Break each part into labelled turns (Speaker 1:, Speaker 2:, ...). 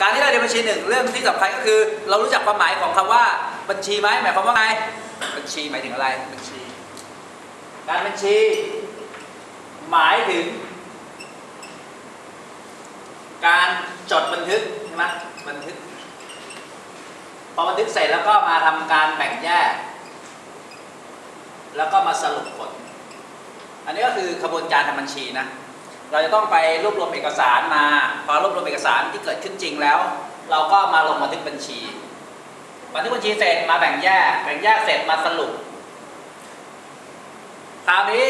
Speaker 1: การที่เราเรียนบัญชีหนึ่งเรื่องที่สำคัญก็คือ เรารู้จักความหมายของคำว่าบัญชีไหมหมายความว่าไงบัญชีหมายถึงอะไรบัญชี การบัญชี หมายถึง การจดบันทึกใช่ไหมบันทึกพอบันทึกเสร็จแล้วก็มาทำการแบ่งแยก แล้วก็มาสรุปผล อันนี้ก็คือกระบวนการทำบัญชีนะ เราจะต้องไปรวบรวมเอกสารมา พอรวบรวมเอกสารที่เกิดขึ้นจริงแล้ว เราก็มาลงบันทึกบัญชี บันทึกบัญชีเสร็จมาแบ่งแยก แบ่งแยกเสร็จมาสรุป คราวนี้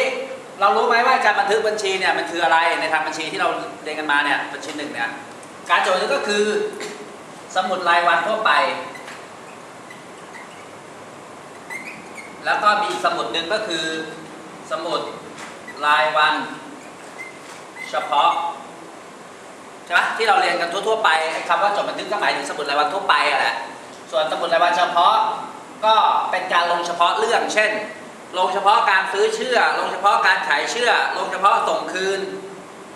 Speaker 1: เรารู้ไหมว่าการบันทึกบัญชีเนี่ยมันคืออะไรในทางบัญชีที่เราเรียนกันมาเนี่ยบัญชีหนึ่งเนี่ยการจดบันทึกก็คือสมุดรายวันทั่วไป แล้วก็มีสมุดหนึ่งก็คือสมุดรายวัน เฉพาะใช่ไหมที่เราเรียนกันทั่วๆไปไอ้คำว่าจดบันทึกก็หมายถึงสมุดรายวันทั่วไปอะแหละส่วนสมุดรายวันเฉพาะก็เป็นการลงเฉพาะเรื่อง เช่น ลงเฉพาะการซื้อเชื่อ ลงเฉพาะการขายเชื่อ ลงเฉพาะส่งคืน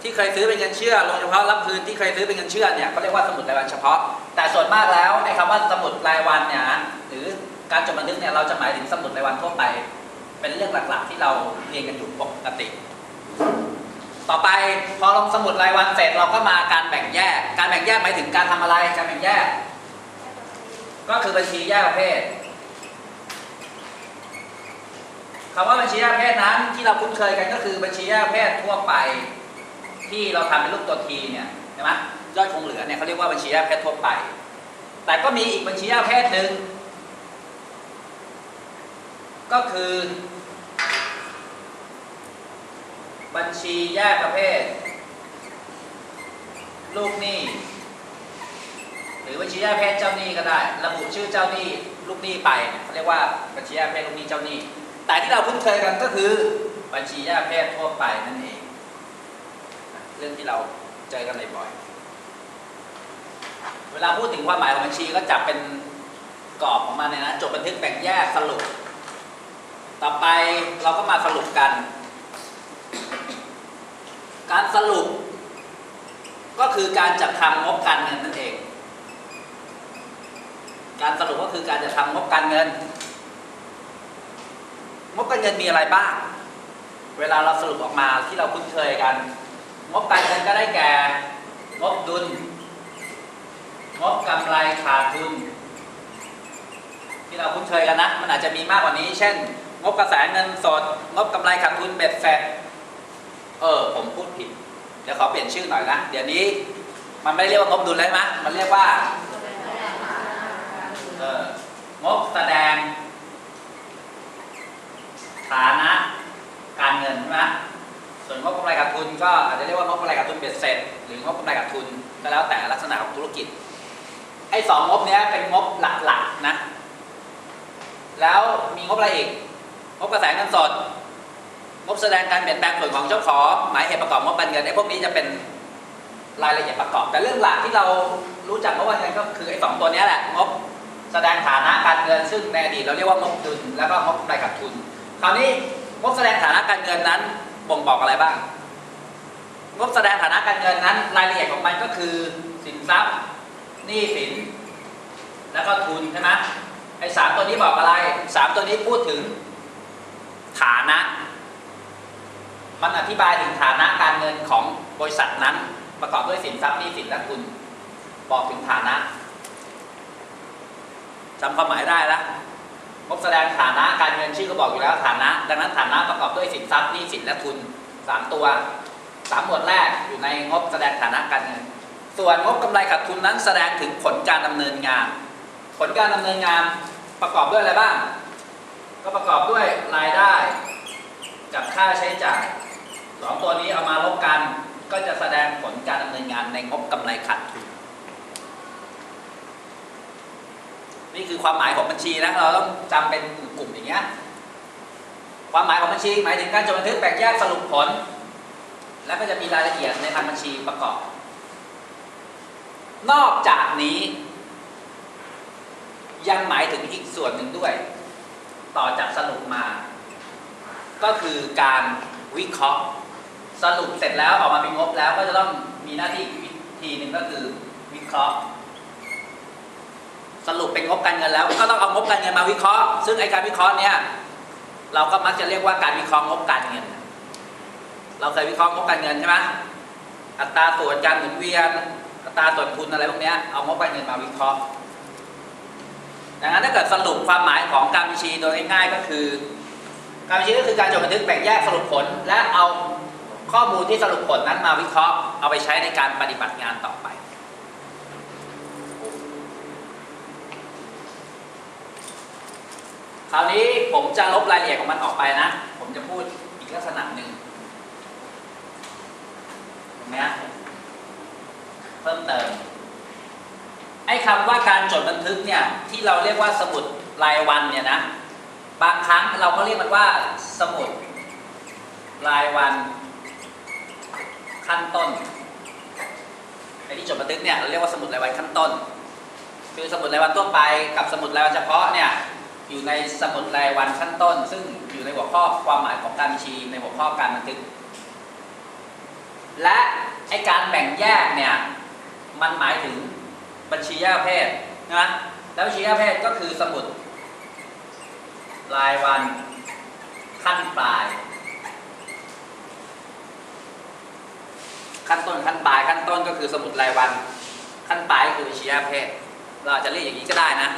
Speaker 1: ที่เคยซื้อเป็นเงินเชื่อ ลงเฉพาะรับคืนที่เคยซื้อเป็นเงินเชื่อเนี่ยเขาเรียกว่าสมุดรายวันเฉพาะ แต่ส่วนมากแล้วไอ้คำว่าสมุดรายวันเนี่ยหรือการจดบันทึกเนี่ยเราจะหมายถึงสมุดรายวันทั่วไป เป็นเรื่องหลักๆที่เราเรียนกันอยู่ปกติ ต่อไปพอลงสมุดรายวันเสร็จเราก็มาการแบ่งแยก การแบ่งแยกหมายถึงการทำอะไร การแบ่งแยก ก็คือบัญชีแยกประเภทคำว่าบัญชีแยกประเภทนั้นที่เราคุ้นเคยกันก็คือบัญชีแยกประเภททั่วไป ที่เราทำเป็นรูปตัวทีเนี่ยใช่ไหมยอดคงเหลือเนี่ยเขาเรียกว่าบัญชีแยกประเภททั่วไป แต่ก็มีอีกบัญชีแยกประเภทหนึ่งก็คือ บัญชีแยกประเภท ลูกหนี้ หรือบัญชีแยกประเภทเจ้าหนี้ก็ได้ ระบุชื่อเจ้าหนี้ลูกหนี้ไปเขาเรียกว่าบัญชีแยกประเภทลูกหนี้เจ้าหนี้ แต่ที่เราคุ้นเคยกันก็คือ บัญชีแยกประเภททั่วไปนั่นเอง เรื่องที่เราเจอกันบ่อยเวลาพูดถึงความหมายของบัญชีก็จับเป็นกรอบของมันเนี่ยนะจดบันทึกแบ่งแยกสรุป ต่อไปเราก็มาสรุปกัน การสรุป ก็คือการจัดทำงบการเงินนั่นเอง การสรุปก็คือการจัดทำงบการเงิน งบการเงินมีอะไรบ้าง เวลาเราสรุปออกมาที่เราคุ้นเคยกัน งบการเงินก็ได้แก่ งบดุล งบกำไรขาดทุน ที่เราคุ้นเคยกันนะ มันอาจจะมีมากกว่านี้ เช่น งบกระแสเงินสด งบกำไรขาดทุนเบ็ดเสร็จ เออผมพูดผิด เดี๋ยวขอเปลี่ยนชื่อหน่อยนะ เดี๋ยวนี้มันไม่เรียกว่างบดุลแล้วใช่ไหมมันเรียกว่าเอองบแสดง ฐานะ การเงินใช่ไหมส่วนงบกำไรขาดทุนก็อาจจะเรียกว่างบกำไรขาดทุนเบ็ดเสร็จ หรืองบกำไรขาดทุนก็แล้วแต่ลักษณะของธุรกิจไอ้สองงบเนี้ยเป็นงบหลักๆนะ แล้วมีงบอะไรอีก งบกระแสเงินสด งบแสดงการเปลี่ยนแปลงผลของเจ้าของหมายเหตุประกอบงบการเงินไอ้พวกนี้จะเป็นรายละเอียดประกอบ แต่เรื่องหลักที่เรารู้จักงบการเงินก็คือไอ้สองตัวนี้แหละงบแสดงฐานะการเงิน ซึ่งในอดีตเราเรียกว่างบดุลแล้วก็งบกำไรขาดทุน คราวนี้งบแสดงฐานะการเงินนั้นบ่งบอกอะไรบ้าง งบแสดงฐานะการเงินนั้น รายละเอียดของมันก็คือสินทรัพย์หนี้สิน แล้วก็ทุนใช่ไหมไอ้สามตัวนี้บอกอะไรสามตัวนี้พูดถึงฐานะ มันอธิบายถึงฐานะการเงินของบริษัทนั้น ประกอบด้วยสินทรัพย์หนี้สินและทุนบอกถึงฐานะจำความหมายได้แล้วงบแสดงฐานะการเงินชื่อก็บอกอยู่แล้วฐานะ ดังนั้นฐานะประกอบด้วยสินทรัพย์หนี้สินและทุนสามตัวสามหมวดแรกอยู่ในงบแสดงฐานะการเงิน ส่วนงบกำไรขาดทุนนั้นแสดงถึงผลการดำเนินงาน ผลการดำเนินงานประกอบด้วยอะไรบ้าง ก็ประกอบด้วยรายได้ กับค่าใช้จ่าย สองตัวนี้เอามาลบกันก็จะแสดงผลการดำเนินงานในงบกำไรขาดทุนนี่คือความหมายของบัญชีนะเราต้องจำเป็นกลุ่มอย่างเงี้ยความหมายของบัญชีหมายถึงการจดบันทึกแบ่งแยกสรุปผล แล้วก็จะมีรายละเอียดในทางบัญชีประกอบ นอกจากนี้ ยังหมายถึงอีกส่วนหนึ่งด้วย ต่อจากสรุปมา ก็คือการวิเคราะห์ สรุปเสร็จแล้วออกมาเป็นงบแล้วก็จะต้องมีหน้าที่อีกวิธีหนึ่งก็คือวิเคราะห์ สรุปเป็นงบการเงินแล้วก็ต้องเอางบการเงินมาวิเคราะห์ ซึ่งไอการวิเคราะห์เนี่ยเราก็มักจะเรียกว่าการวิเคราะห์งบการเงิน เราเคยวิเคราะห์งบการเงินใช่ไหมอัตราส่วนการหมุนเวียนอัตราส่วนทุนอะไรพวกเนี้ยเอางบการเงินมาวิเคราะห์ดังนั้นถ้าเกิดสรุปความหมายของการบัญชีโดยง่ายๆก็คือ การบัญชีก็คือการจดบันทึกแบ่งแยกสรุปผล และเอา ข้อมูลที่สรุปผลนั้นมาวิเคราะห์เอาไปใช้ในการปฏิบัติงานต่อไป คราวนี้ผมจะลบรายละเอียดของมันออกไปนะ ผมจะพูดอีกลักษณะหนึ่งตรงนี้เพิ่มเติม ไอ้คำว่าการจดบันทึกเนี่ย ที่เราเรียกว่าสมุดรายวันเนี่ยนะ บางครั้งเราก็เรียกมันว่าสมุดรายวัน ขั้นต้นไอ้ที่จดบันทึกเนี่ยเราเรียกว่าสมุดรายวันขั้นต้น คือสมุดรายวันทั่วไปกับสมุดรายวันเฉพาะเนี่ยอยู่ในสมุดรายวันขั้นต้น ซึ่งอยู่ในหัวข้อความหมายของการบัญชีในหัวข้อการบันทึก และไอการแบ่งแยกเนี่ยมันหมายถึงบัญชีแยกประเภทนะแล้วบัญชีแยกประเภทก็คือสมุดรายวันขั้นปลาย ขั้นต้นขั้นปลายขั้นต้นก็คือสมุดรายวัน ขั้นปลายก็คือบัญชียเพทเราจะเรียกอย่างนี้ก็ได้นะ